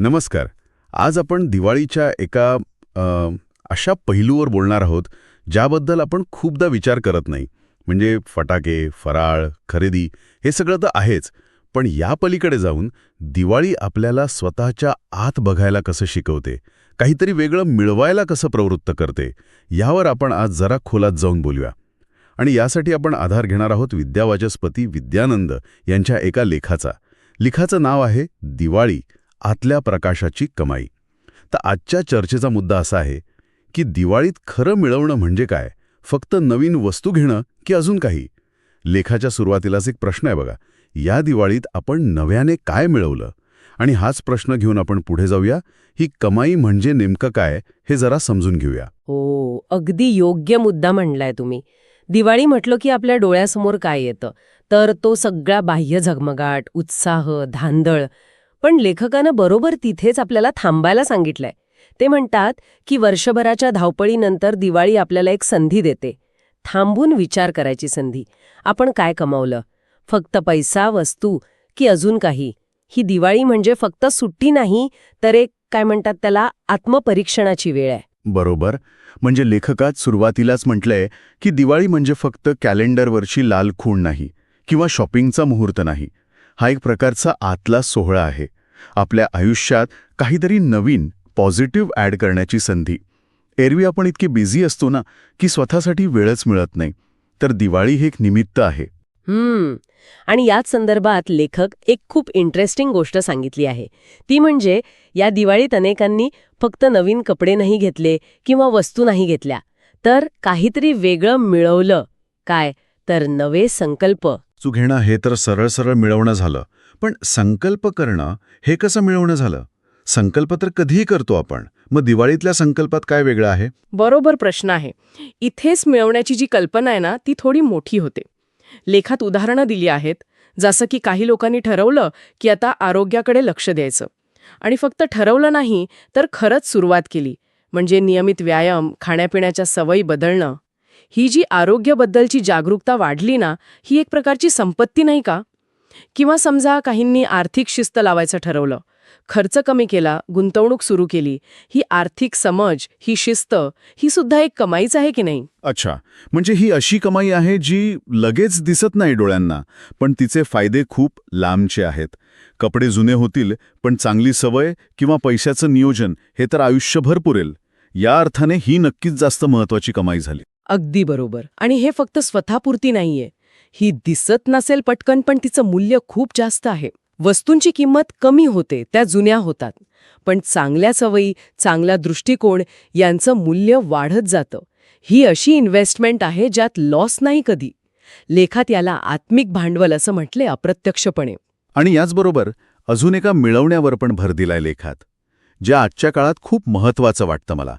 नमस्कार. आज आपण दिवाळीच्या एका अ, अशा पैलूवर बोलणार आहोत ज्याबद्दल आपण खूपदा विचार करत नाही. म्हणजे फटाके फराळ खरेदी हे सगळं तर आहेच. पण या पलीकडे जाऊन दिवाळी आपल्याला स्वतःच्या आत बघायला कसं शिकवते? काहीतरी वेगळं मिळवायला कसं प्रवृत्त करते? यावर आपण आज जरा खोलात जाऊन बोलूया. आणि यासाठी आपण आधार घेणार आहोत विद्यावाचस्पती विद्यानंद यांच्या एका लेखाचा. लिखाचं नाव आहे दिवाळी. आतल्या प्रकाशाची कमाई. तर आजच्या चर्चेचा मुद्दा असा आहे की दिवाळीत खरं मिळवणं म्हणजे काय? फक्त नवीन वस्तू घेणं की अजून काही? लेखाच्या सुरुवातीलाच एक प्रश्न आहे बघा या दिवाळीत आपण नव्याने काय मिळवलं? आणि हाच प्रश्न घेऊन आपण पुढे जाऊया ही कमाई म्हणजे नेमकं काय हे जरा समजून घेऊया. हो अगदी योग्य मुद्दा म्हणलाय तुम्ही. दिवाळी म्हटलं की आपल्या डोळ्यासमोर काय येतं? तर तो सगळा बाह्य झगमगाट उत्साह धांदळ पण लेखकानं बरोबर तिथेच आपल्याला थांबायला सांगितलंय. ते म्हणतात की वर्षभराच्या धावपळीनंतर दिवाळी आपल्याला एक संधी देते. थांबून विचार करायची संधी. आपण काय कमावलं? फक्त पैसा वस्तू की अजून काही? ही दिवाळी म्हणजे फक्त सुट्टी नाही तर एक काय म्हणतात त्याला आत्मपरीक्षणाची वेळ आहे. बरोबर. म्हणजे लेखकात सुरुवातीलाच म्हटलंय की दिवाळी म्हणजे फक्त कॅलेंडरवरची लाल खूण नाही किंवा शॉपिंगचा मुहूर्त नाही. हा एक प्रकारचा आतला सोहळा आहे. आपल्या आयुष्यात काहीतरी नवीन पॉझिटिव्ह ॲड करण्याची संधी. एरवी आपण इतके बिझी असतो ना की स्वतःसाठी वेळच मिळत नाही. तर दिवाळी हे एक निमित्त आहे. हम्म. आणि याच संदर्भात लेखक एक खूप इंटरेस्टिंग गोष्ट सांगितली आहे. ती म्हणजे या दिवाळीत अनेकांनी फक्त नवीन कपडे नाही घेतले किंवा वस्तू नाही घेतल्या. तर काहीतरी वेगळं मिळवलं. काय? तर नवे संकल्प. वस्तू घेणं हे तर सरळ सरळ मिळवणं झालं. पण संकल्प करणं हे कसं मिळवणं झालं? संकल्प तर कधीही करतो आपण. मग दिवाळीतल्या संकल्पात काय वेगळं आहे? बरोबर प्रश्न आहे. इथेच मिळवण्याची जी कल्पना आहे ना ती थोडी मोठी होते. लेखात उदाहरणं दिली आहेत. जसं की काही लोकांनी ठरवलं की आता आरोग्याकडे लक्ष द्यायचं. आणि फक्त ठरवलं नाही तर खरंच सुरुवात केली. म्हणजे नियमित व्यायाम खाण्यापिण्याच्या सवयी बदलणं. ही जी आरोग्याबद्दलची जागरूकता वाढली ना ही एक प्रकारची संपत्ती नाही का? किंवा समजा काहींनी आर्थिक शिस्त लावायचं ठरवलं खर्च कमी केला गुंतवणूक सुरू केली ही आर्थिक समज ही शिस्त ही सुद्धा एक कमाईच आहे की नाही? अच्छा. म्हणजे ही अशी कमाई आहे जी लगेच दिसत नाही डोळ्यांना पण तिचे फायदे खूप लांबचे आहेत. कपडे जुने होतील पण चांगली सवय किंवा पैशाचं नियोजन हे तर आयुष्यभर पुरेल. या अर्थाने ही नक्कीच जास्त महत्वाची कमाई झाली. अगदी बरोबर. आणि हे फक्त स्वतःपुरती नाहीये. ही दिसत नसेल पटकन पण तिचं मूल्य खूप जास्त आहे. वस्तूंची किंमत कमी होते त्या जुन्या होतात. पण चांगल्या सवयी चांगला दृष्टिकोन यांचं मूल्य वाढत जातं. ही अशी इन्व्हेस्टमेंट आहे ज्यात लॉस नाही कधी. लेखात याला आत्मिक भांडवल असं म्हटले अप्रत्यक्षपणे. आणि याचबरोबर अजून एका मिळवण्यावर पण भर दिलाय लेखात. ज्या आजच्या काळात खूप महत्वाचं वाटतं मला.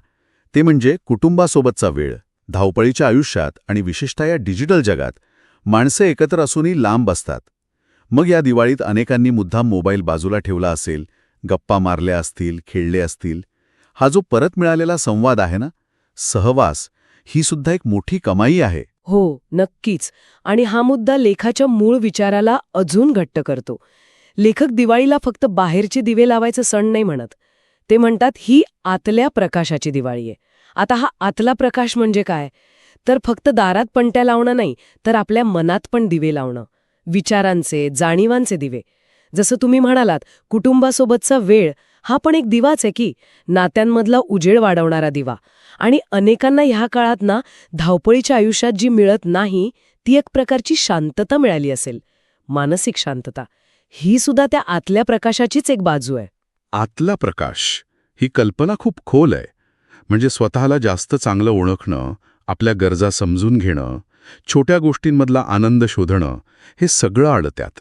ते म्हणजे कुटुंबासोबतचा वेळ. धावपळीच्या आयुष्यात आणि विशेषतः या डिजिटल जगात माणसं एकत्र असूनही लांब असतात. मग या दिवाळीत अनेकांनी मुद्दाम मोबाईल बाजूला ठेवला असेल गप्पा मारल्या असतील खेळले असतील. हा जो परत मिळालेला संवाद आहे ना सहवास ही सुद्धा एक मोठी कमाई आहे. हो नक्कीच. आणि हा मुद्दा लेखाच्या मूळ विचाराला अजून घट्ट करतो. लेखक दिवाळीला फक्त बाहेरचे दिवे लावायचं सण नाही म्हणत. ते म्हणतात ही आतल्या प्रकाशाची दिवाळी आहे. आता हा आतला प्रकाश म्हणजे काय? तर फक्त दारात पणत्या लावणं नाही तर आपल्या मनात पण दिवे लावणं. विचारांचे जाणीवांचे दिवे. जसं तुम्ही म्हणालात कुटुंबासोबतचा वेळ हा पण एक दिवाच आहे की नात्यांमधला उजेड वाढवणारा दिवा. आणि अनेकांना ह्या काळात ना धावपळीच्या आयुष्यात जी मिळत नाही ती एक प्रकारची शांतता मिळाली असेल. मानसिक शांतता. ही सुद्धा त्या आतल्या प्रकाशाचीच एक बाजू आहे. आतला प्रकाश ही कल्पना खूप खोल आहे. म्हणजे स्वतःला जास्त चांगलं ओळखणं आपल्या गरजा समजून घेणं छोट्या गोष्टींमधला आनंद शोधणं हे सगळं आलं त्यात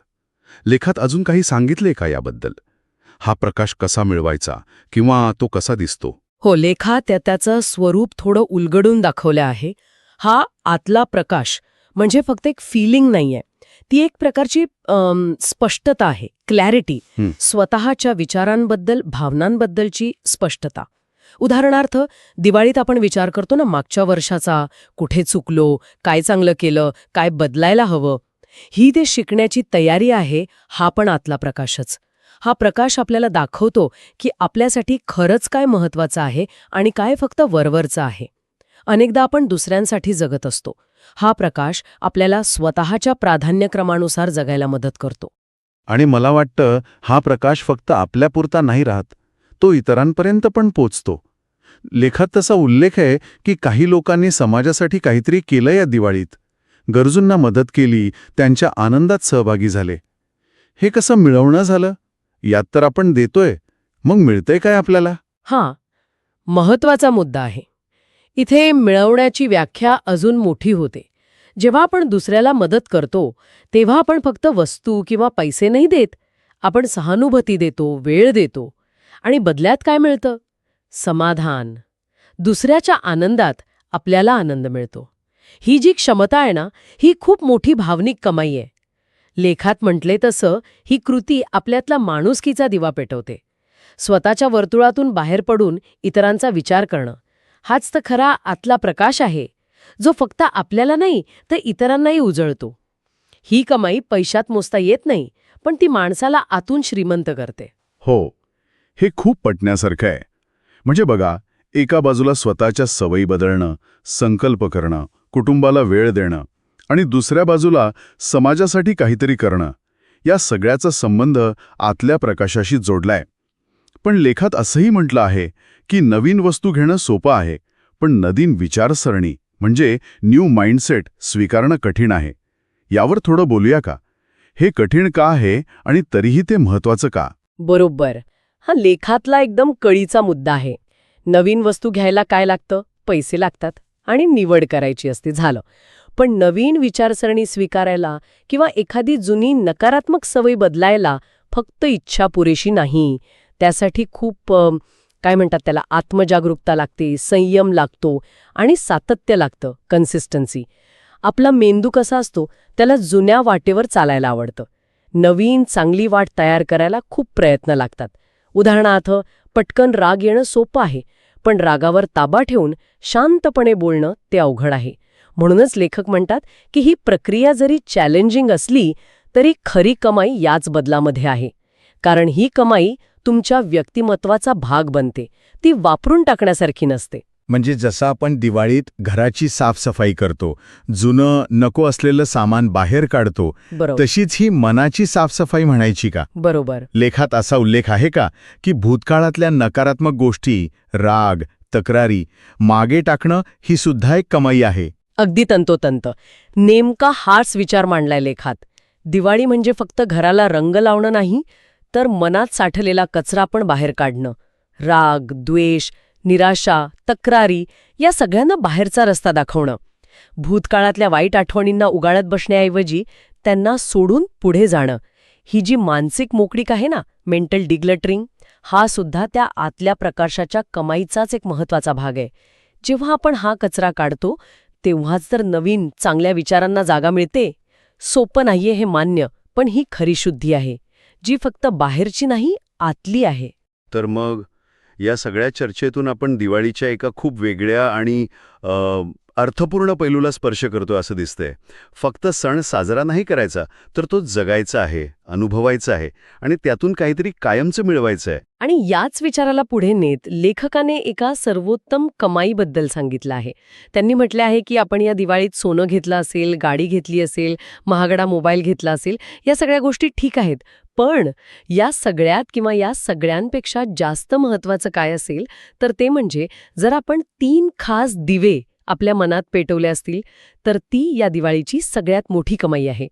लेखात अजून काही सांगितले का याबद्दल? हा प्रकाश कसा मिळवायचा किंवा तो कसा दिसतो? हो लेखा त्या त्याचं स्वरूप थोडं उलगडून दाखवलं आहे. हा आतला प्रकाश म्हणजे फक्त एक फिलिंग नाहीये. ती एक प्रकारची स्पष्टता आहे. क्लॅरिटी. स्वतःच्या विचारांबद्दल भावनांबद्दलची स्पष्टता. उदाहरणार्थ दिवाळीत आपण विचार करतो ना मागच्या वर्षाचा कुठे चुकलो काय चांगलं केलं काय बदलायला हवं ही ते शिकण्याची तयारी आहे हा पण आतला प्रकाशच. हा प्रकाश आपल्याला दाखवतो की आपल्यासाठी खरंच काय महत्वाचं आहे आणि काय फक्त वरवरचं आहे. अनेकदा आपण दुसऱ्यांसाठी जगत असतो. हा प्रकाश आपल्याला स्वतःच्या प्राधान्यक्रमानुसार जगायला मदत करतो. आणि मला वाटतं हा प्रकाश फक्त आपल्यापुरता नाही राहत. तो इतरांपर्यंत पण पोचतो. लेखात तसा उल्लेख आहे की काही लोकांनी समाजासाठी काहीतरी केलं या दिवाळीत. गरजूंना मदत केली त्यांच्या आनंदात सहभागी झाले. हे कसं मिळवणं झालं? यात तर आपण देतोय. मग मिळतंय काय आपल्याला? हां महत्त्वाचा मुद्दा आहे. इथे मिळवण्याची व्याख्या अजून मोठी होते. जेव्हा आपण दुसऱ्याला मदत करतो तेव्हा आपण फक्त वस्तू किंवा पैसे नाही देत. आपण सहानुभूती देतो वेळ देतो. आणि बदल्यात काय मिळतं? समाधान. दुसऱ्याच्या आनंदात आपल्याला आनंद मिळतो. ही जी क्षमता आहे ना ही खूप मोठी भावनिक कमाई आहे. लेखात म्हटले तसं ही कृती आपल्यातला माणुसकीचा दिवा पेटवते. स्वतःच्या वर्तुळातून बाहेर पडून इतरांचा विचार करणं हाच तर खरा आतला प्रकाश आहे जो फक्त आपल्याला नाही तर इतरांनाही उजळतो. ही कमाई पैशात मोजता येत नाही पण ती माणसाला आतून श्रीमंत करते. हो. हे खूप पटण्यासारखं आहे. म्हणजे बघा एका बाजूला स्वतःच्या सवयी बदलणं संकल्प करणं कुटुंबाला वेळ देणं आणि दुसऱ्या बाजूला समाजासाठी काहीतरी करणं या सगळ्याचा संबंध आतल्या प्रकाशाशी जोडलाय. पण लेखात असंही म्हटलं आहे की नवीन वस्तू घेणं सोपं आहे पण नवीन विचारसरणी म्हणजे न्यू माइंडसेट स्वीकारणं कठीण आहे. यावर थोडं बोलूया का? हे कठीण का आहे आणि तरीही ते महत्वाचं का? बरोबर. हा लेखातला एकदम कळीचा मुद्दा आहे. नवीन वस्तू घ्यायला काय लागतं? पैसे लागतात आणि निवड करायची असते झालं. पण नवीन विचारसरणी स्वीकारायला किंवा एखादी जुनी नकारात्मक सवय बदलायला फक्त इच्छा पुरेशी नाही. त्यासाठी खूप काय म्हणतात त्याला आत्मजागरूकता लागते संयम लागतो आणि सातत्य लागतं कन्सिस्टन्सी आपला मेंदू कसा असतो? त्याला जुन्या वाटेवर चालायला आवडतं. नवीन चांगली वाट तयार करायला खूप प्रयत्न लागतात. उदाहरणार्थ पटकन राग येणं सोपं आहे पण रागावर ताबा ठेवून शांतपणे बोलणं ते अवघड आहे. म्हणूनच लेखक म्हणतात की ही प्रक्रिया जरी चॅलेंजिंग असली तरी खरी कमाई याच बदलामध्ये आहे. कारण ही कमाई तुमच्या व्यक्तिमत्वाचा भाग बनते ती वापरून टाकण्यासारखी नसते. म्हणजे जसं आपण दिवाळीत घराची साफसफाई करतो जुनं नको असलेलं सामान बाहेर काढतो तशीच ही मनाची साफसफाई म्हणायची का? बरोबर. लेखात असा उल्लेख आहे का? की भूतकाळातल्या नकारात्मक गोष्टी राग तक्रारी मागे टाकणं ही सुद्धा एक कमाई आहे. अगदी तंतोतंत. नेमका हाच विचार मांडलाय लेखात. दिवाळी म्हणजे फक्त घराला रंग लावणं नाही तर मनात साठलेला कचरा पण बाहेर काढणं. राग द्वेष निराशा तक्रारी या सगळ्यांना बाहेरचा रस्ता दाखवणं. भूतकाळातल्या वाईट आठवणींना उगाळत बसण्याऐवजी त्यांना सोडून पुढे जाणं. ही जी मानसिक मोकळीक आहे ना मेंटल डिग्लटरिंग हा सुद्धा त्या आतल्या प्रकाशाच्या कमाईचाच एक महत्त्वाचा भाग आहे. जेव्हा आपण हा कचरा काढतो तेव्हाच तर नवीन चांगल्या विचारांना जागा मिळते. सोपं नाहीये हे मान्य पण ही खरी शुद्धी आहे. जी फक्त बाहेरची नाही आतली आहे. तर मग? या सगळ्या चर्चेतून आपण दिवाळीच्या एका खूप वेगळ्या आणि अर्थपूर्ण पैलूला स्पर्श करतो असं दिसतंय. फक्त सण साजरा नाही करायचा तर तो जगायचा आहे अनुभवायचा आहे आणि त्यातून काहीतरी कायमचं मिळवायचं आहे आणि याच विचाराला पुढे नेत लेखकाने एका सर्वोत्तम कमाईबद्दल सांगितलं आहे. त्यांनी म्हटलं आहे की आपण या दिवाळीत सोनं घेतलं असेल गाडी घेतली असेल महागडा मोबाईल घेतला असेल या सगळ्या गोष्टी ठीक आहेत पण या सगळ्यात किंवा या सगळ्यांपेक्षा जास्त महत्वाचं काय असेल तर ते म्हणजे जर आपण तीन खास दिवे आपल्या मनात पेटवले असतील तर ती या दिवाळीची सगळ्यात मोठी कमाई आहे.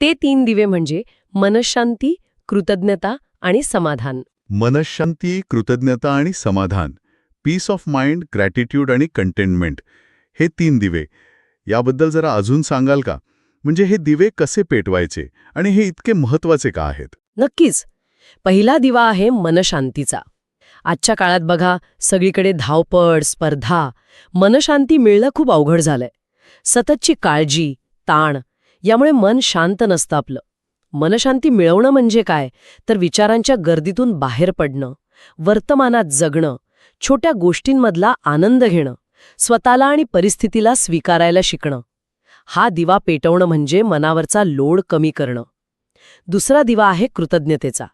ते तीन दिवे म्हणजे मनशांती कृतज्ञता आणि समाधान. मनशांती कृतज्ञता आणि समाधान पीस ऑफ माइंड ग्रॅटिट्यूड आणि कंटेनमेंट हे तीन दिवे. याबद्दल जरा अजून सांगाल का? म्हणजे हे दिवे कसे पेटवायचे आणि हे इतके महत्त्वाचे का आहेत? नक्कीच. पहिला दिवा आहे मनशांतीचा. आजच्या काळात बघा सगळीकडे धावपळ स्पर्धा मनशांती मिळणं खूप अवघड झालंय. सततची काळजी ताण यामुळे मन शांत नसतं आपलं. मनशांती मिळवणं म्हणजे काय? तर विचारांच्या गर्दीतून बाहेर पडणं वर्तमानात जगणं छोट्या गोष्टींमधला आनंद घेणं स्वतःला आणि परिस्थितीला स्वीकारायला शिकणं. हा दिवा पेटवणं म्हणजे मनावरचा लोड कमी करणं. दुसरा दिवा आहे कृतज्ञतेचा.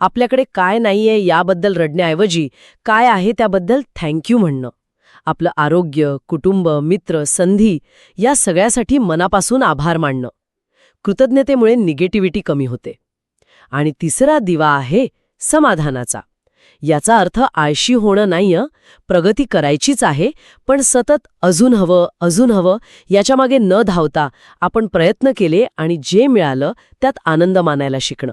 आपल्याकडे काय नाहीये याबद्दल रडण्याऐवजी काय आहे त्याबद्दल थँक्यू म्हणणं. आपलं आरोग्य कुटुंब मित्र संधी या सगळ्यासाठी मनापासून आभार मानणं. कृतज्ञतेमुळे निगेटिव्हिटी कमी होते. आणि तिसरा दिवा आहे समाधानाचा. याचा अर्थ आळशी होणं नाहीय प्रगती करायचीच आहे पण सतत अजून हवं अजून हवं याच्यामागे न धावता आपण प्रयत्न केले आणि जे मिळालं त्यात आनंद मानायला शिकणं.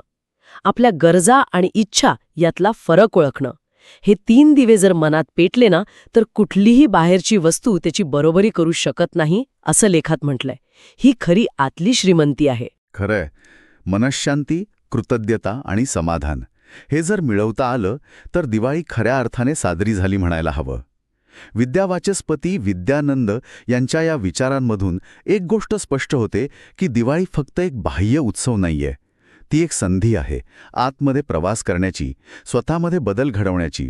आपल्या गरजा आणि इच्छा यातला फरक ओळखणं. हे तीन दिवे जर मनात पेटले ना तर कुठलीही बाहेरची वस्तू त्याची बरोबरी करू शकत नाही असं लेखात म्हटलंय. ही खरी आतली श्रीमंती आहे. खरंय. मनशांती कृतज्ञता आणि समाधान. हे जर मिळवता आलं तर दिवाळी खऱ्या अर्थाने साजरी झाली म्हणायला हवं. विद्यावाचस्पती विद्यानंद यांच्या या विचारांमधून एक गोष्ट स्पष्ट होते की दिवाळी फक्त एक बाह्य उत्सव नाहीये. ती एक संधी आहे आतमध्ये प्रवास करण्याची स्वतःमध्ये बदल घडवण्याची.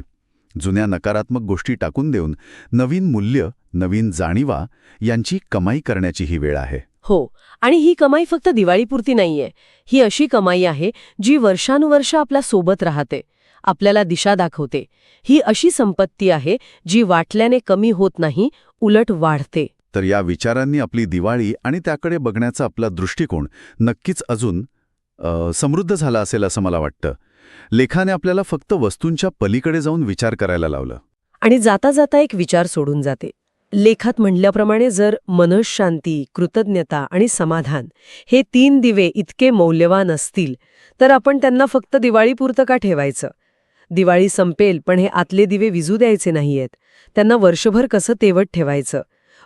जुन्या नकारात्मक गोष्टी टाकून देऊन नवीन मूल्य नवीन जाणीवा यांची कमाई करण्याची ही वेळ आहे. हो आणि ही कमाई फक्त दिवाळीपुरती नाहीये. ही अशी कमाई आहे जी वर्षानुवर्ष आपल्यासोबत राहते आपल्याला दिशा दाखवते. ही अशी संपत्ती आहे जी वाटल्याने कमी होत नाही उलट वाढते. तर या विचारांनी आपली दिवाळी आणि त्याकडे बघण्याचा आपला दृष्टिकोन नक्कीच अजून समृद्ध झाला असेल असं मला वाटतं. लेखाने आपल्याला फक्त वस्तूंच्या पलीकडे जाऊन विचार करायला लावलं. आणि जाता जाता एक विचार सोडून जाते. लेखात म्हणल्याप्रमाणे जर मनशांती कृतज्ञता आणि समाधान हे तीन दिवे इतके मौल्यवान असतील तर आपण त्यांना फक्त दिवाळीपुरतं का ठेवायचं? दिवाळी संपेल पण हे आतले दिवे विजू द्यायचे नाहीयेत. त्यांना वर्षभर कसं तेवत ठेवायचं?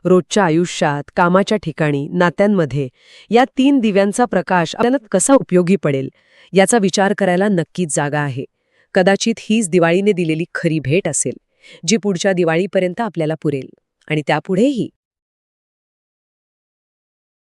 रोजच्या आयुष्यात कामाच्या ठिकाणी नात्यांमध्ये या तीन दिव्यांचा प्रकाश आपल्याला कसा उपयोगी पडेल याचा विचार करायला नक्कीच जागा आहे. कदाचित हीच दिवाळीने दिलेली खरी भेट असेल जी पुढच्या दिवाळीपर्यंत आपल्याला पुरेल. आणि त्यापुढेही